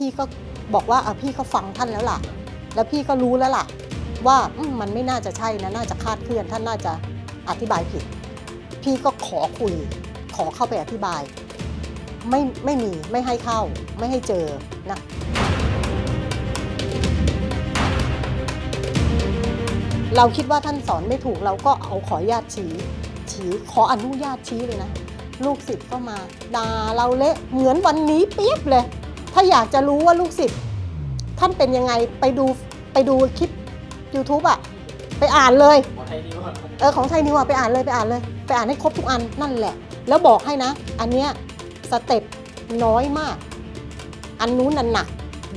พี่ก็บอกว่าอะพี่ก็ฟังท่านแล้วล่ะ แล้วพี่ก็รู้แล้วล่ะ ว่ามันไม่น่าจะใช่นะน่าจะคาดเคลื่อนท่านน่าจะอธิบายผิด พี่ก็ขอคุย ขอเข้าไปอธิบาย ไม่ไม่มีไม่ให้เข้า ไม่ให้เจอนะเราคิดว่าท่านสอนไม่ถูกเราก็เอาขอญาตชี้ชี้ขออนุญาตชี้เลยนะ ลูกศิษย์ก็มาด่าเราเละเหมือนวันนี้เปียบเลย ถ้าอยากจะรู้ว่าลูกศิษย์ท่านเป็นยังไงไปดูไปดูคลิป YouTube อะไปอ่านเลย หมอไทยนี่ว่าเออของไทยนิวอะไปอ่านเลยไปอ่านเลย ไปอ่านให้ครบทุกอันนั่นแหละ แล้วบอกให้นะ อันเนี้ยสเต็ปน้อยมาก อันนู้นน่ะหนัก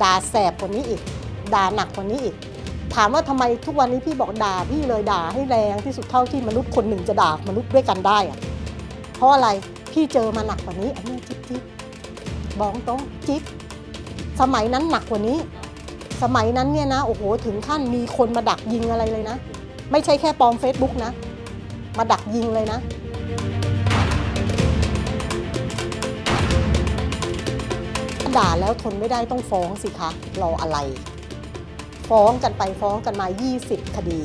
ด่าแสบกว่านี้อีกด่าหนักกว่านี้อีก ถามว่าทำไมทุกวันนี้พี่บอกด่าพี่เลยด่าให้แรงที่สุดเท่าที่มนุษย์คนหนึ่งจะด่ามนุษย์ด้วยกันได้อะเพราะอะไรพี่เจอมาหนักกว่านี้ อันนี้จิ๊บจิ๊บบอกตรงจิ๊บ สมัยนั้นหนักกว่านี้ สมัยนั้นเนี่ยนะโอ้โหถึงขั้นมีคนมาดักยิงอะไรเลยนะ ไม่ใช่แค่ปลอม Facebook นะ มาดักยิงเลยนะ ด่าแล้วทนไม่ได้ต้องฟ้องสิคะรออะไร ฟ้องกันไปฟ้องกันมา 20 คดี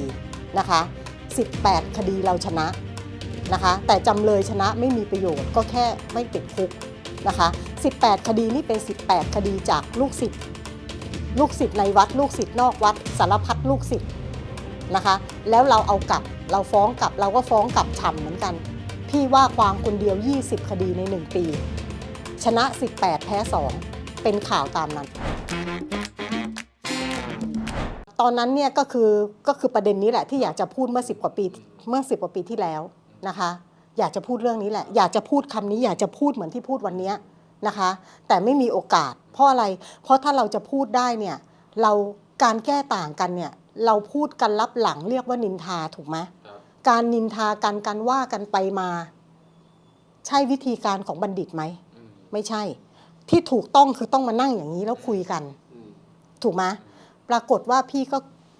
นะคะ 18 คดีเราชนะนะคะ แต่จำเลยชนะไม่มีประโยชน์ก็แค่ไม่ติดคุกนะคะ 18 คดีนี่เป็น 18 คดีจากลูกศิษย์ลูกศิษย์ในวัด ลูกศิษย์นอกวัด สารพัดลูกศิษย์นะคะ แล้วเราเอากลับเราฟ้องกลับเราก็ฟ้องกลับฉ่ำเหมือนกัน พี่ว่าความคนเดียว 20 คดีใน 1 ปี ชนะ 18 แพ้ 2 เป็นข่าวตามนั้น ตอนนั้นเนี่ยก็คือก็คือประเด็นนี้แหละที่อยากจะพูดเมื่อ 10 กว่าปีเมื่อ 10 กว่าปีที่แล้วนะคะอยากจะพูดเรื่องนี้แหละ อยากจะพูดคำนี้ อยากจะพูดเหมือนที่พูดวันเนี้ย นะคะ แต่ไม่มีโอกาส เพราะอะไร เพราะถ้าเราจะพูดได้เนี่ยเราการแก้ต่างกันเนี่ยเราพูดกันรับหลังเรียกว่านินทาถูกไหมครับการนินทากันการว่ากันไปมา ใช่วิธีการของบัณฑิตไหมอืมไม่ใช่ ที่ถูกต้องคือต้องมานั่งอย่างนี้แล้วคุยกันอืมถูกไหมปรากฏว่าพี่ก็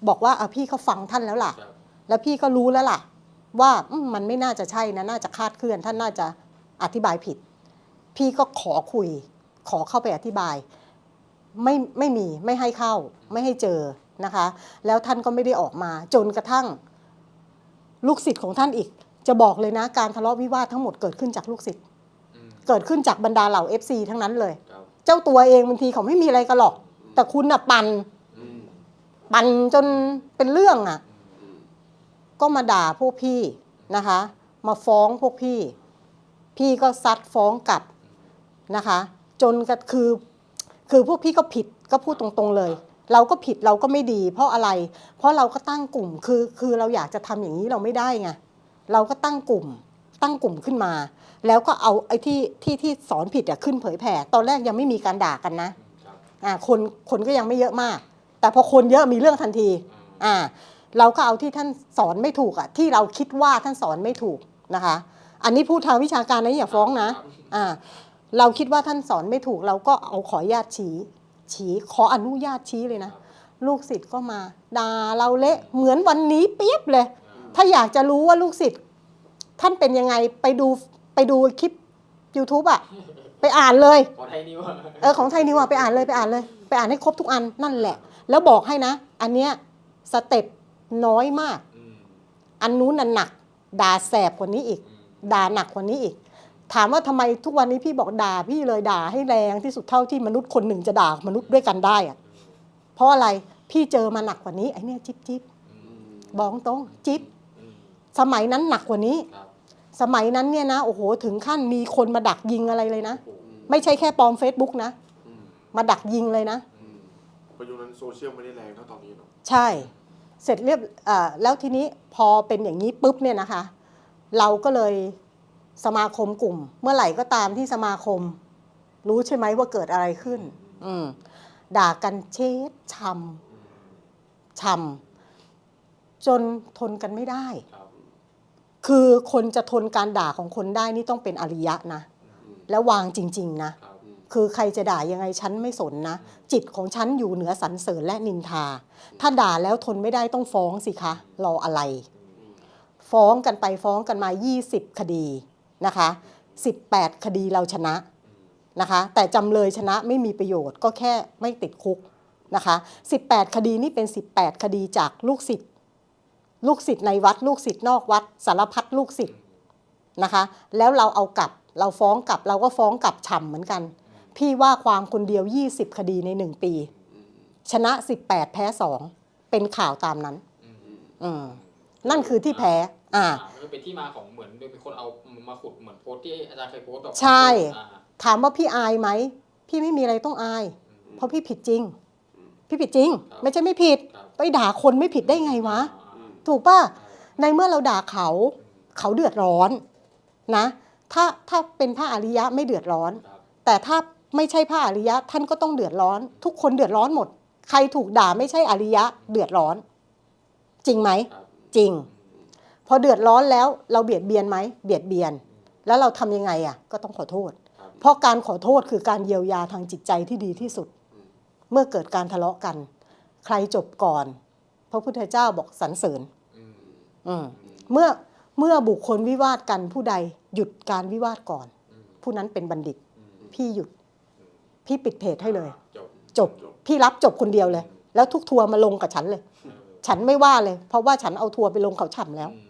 บอกว่าอะพี่ก็ฟังท่านแล้วล่ะครับแล้วพี่ก็รู้แล้วล่ะ ว่าอืมมันไม่น่าจะใช่นะน่าจะคลาดเคลื่อนท่านน่าจะอธิบายผิด พี่ก็ขอคุย ขอเข้าไปอธิบาย ไม่ไม่มีไม่ให้เข้า ไม่ให้เจอนะคะ แล้วท่านก็ไม่ได้ออกมา จนกระทั่ง ลูกศิษย์ของท่านอีก จะบอกเลยนะ การทะเลาะวิวาททั้งหมดเกิดขึ้นจากลูกศิษย์อืมเกิดขึ้นจากบรรดาเหล่า FC ทั้งนั้นเลยครับเจ้าตัวเองบางทีเขาไม่มีอะไรกันหรอก แต่คุณน่ะปันอืมปันจนเป็นเรื่องอะอืมก็มาด่าพวกพี่นะคะ มาฟ้องพวกพี่ พี่ก็ซัดฟ้องกลับ นะคะ จนก็คือคือพวกพี่ก็ผิดก็พูดตรงๆเลย เราก็ผิดเราก็ไม่ดี เพราะอะไร เพราะเราก็ตั้งกลุ่มคือคือเราอยากจะทำอย่างนี้เราไม่ได้ไงเราก็ตั้งกลุ่มตั้งกลุ่มขึ้นมา แล้วก็เอาไอ้ที่ที่ที่สอนผิดอะขึ้นเผยแผ่ตอนแรกยังไม่มีการด่ากันนะครับอ่าคนคนก็ยังไม่เยอะมาก แต่พอคนเยอะมีเรื่องทันทีอืมอ่าเราก็เอาที่ท่านสอนไม่ถูกอะที่เราคิดว่าท่านสอนไม่ถูกนะคะ อันนี้พูดทางวิชาการนะอย่าฟ้องนะครับอ่า เราคิดว่าท่านสอนไม่ถูกเราก็เอาขออนุญาตชี้ชี้ขออนุญาตชี้เลยนะ ลูกศิษย์ก็มาด่าเราเละเหมือนวันนี้เปียบเลย ถ้าอยากจะรู้ว่าลูกศิษย์ท่านเป็นยังไงไปดูไปดูคลิป YouTube อะไปอ่านเลยหมอไทยนี่ว่าเออของไทยนิวอะไปอ่านเลยไปอ่านเลย ไปอ่านให้ครบทุกอันนั่นแหละ แล้วบอกให้นะ อันเนี้ยสเต็ปน้อยมากอืมอันนู้นน่ะหนัก ด่าแสบกว่านี้อีกอืมด่าหนักกว่านี้อีก ถามว่าทำไมทุกวันนี้พี่บอกด่าพี่เลยด่าให้แรงที่สุดเท่าที่มนุษย์คนหนึ่งจะด่ามนุษย์ด้วยกันได้อะเพราะอะไรพี่เจอมาหนักกว่านี้ไอ้เนี่ยจิ๊บจิ๊บอืมบอกตรงจิ๊บอืมสมัยนั้นหนักกว่านี้ครับสมัยนั้นเนี่ยนะโอ้โหถึงขั้นมีคนมาดักยิงอะไรเลยนะอืมไม่ใช่แค่ปลอม Facebook นะอืมมาดักยิงเลยนะอืมปัจจุบันโซเชียลไม่ได้แรงเท่าตอนนี้เนาะใช่ เสร็จเรียบอ่าแล้วทีนี้พอเป็นอย่างนี้ปุ๊บเนี่ยนะคะ เราก็เลย สมาคมกลุ่ม เมื่อไหร่ก็ตามที่สมาคม รู้ใช่ไหมว่าเกิดอะไรขึ้น อืมด่ากันเช็ดชำชำจนทนกันไม่ได้ครับคือคนจะทนการด่าของคนได้นี่ต้องเป็นอริยะนะอืมแล้ววางจริง ๆ นะครับคือใครจะด่ายังไงฉันไม่สนนะ จิตของฉันอยู่เหนือสรรเสริญและนินทา ถ้าด่าแล้วทนไม่ได้ต้องฟ้องสิคะ รออะไรอืมฟ้องกันไปฟ้องกันมา 20 คดี นะคะ 18 คดีเราชนะนะคะ แต่จำเลยชนะไม่มีประโยชน์ก็แค่ไม่ติดคุกนะคะ 18 คดีนี่เป็น 18 คดีจากลูกศิษย์ลูกศิษย์ในวัด ลูกศิษย์นอกวัด สารพัดลูกศิษย์นะคะ แล้วเราเอากลับเราฟ้องกลับเราก็ฟ้องกลับฉ่ำเหมือนกัน พี่ว่าความคนเดียว 20 คดีใน 1 ปี ชนะ 18 แพ้ 2 เป็นข่าวตามนั้น อืมอืม นั่นคือที่แพ้อ่ามันก็เป็นที่มาของเหมือนเป็นคนเอามาขุดเหมือนโพสต์ที่อาจารย์เคยโพสต์แบบใช่อ่าถามว่าพี่อายไหม พี่ไม่มีอะไรต้องอาย เพราะพี่ผิดจริง พี่ผิดจริง ไม่ใช่ไม่ผิดครับไปด่าคนไม่ผิดได้ไงวะอ่าถูกป่ะ ในเมื่อเราด่าเขา เขาเดือดร้อนนะ ถ้าถ้าเป็นพระอริยะไม่เดือดร้อนครับแต่ถ้าไม่ใช่พระอริยะท่านก็ต้องเดือดร้อน ทุกคนเดือดร้อนหมด ใครถูกด่าไม่ใช่อริยะเดือดร้อน จริงไหมครับ จริง พอเดือดร้อนแล้วเราเบียดเบียนไหมเบียดเบียน แล้วเราทำยังไงอะ ก็ต้องขอโทษครับเพราะการขอโทษคือการเยียวยาทางจิตใจที่ดีที่สุด เมื่อเกิดการทะเลาะกัน ใครจบก่อน พระพุทธเจ้าบอกสรรเสริญอืมอืมเมื่อเมื่อบุคคลวิวาทกันผู้ใดหยุดการวิวาทก่อนอืมผู้นั้นเป็นบัณฑิตอืมพี่หยุด พี่ปิดเพจให้เลยจบจบ พี่รับจบคนเดียวเลย แล้วทุกทัวร์มาลงกับฉันเลยเออ ฉันไม่ว่าเลย เพราะว่าฉันเอาทัวร์ไปลงเขาฉ่ำแล้วอืม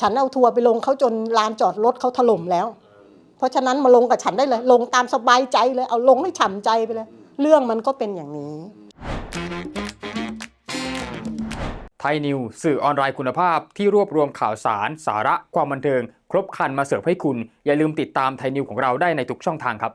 ฉันเอาทัวร์ไปลงเขาจนลานจอดรถเขาถล่มแล้วเออเพราะฉะนั้นมาลงกับฉันได้เลย ลงตามสบายใจเลย เอาลงให้ฉ่ำใจไปเลย เรื่องมันก็เป็นอย่างนี้ไทยนิวสื่อออนไลน์คุณภาพที่รวบรวมข่าวสาร สาระความบันเทิง ครบครันมาเสิร์ฟให้คุณ อย่าลืมติดตามไทยนิวของเราได้ในทุกช่องทางครับ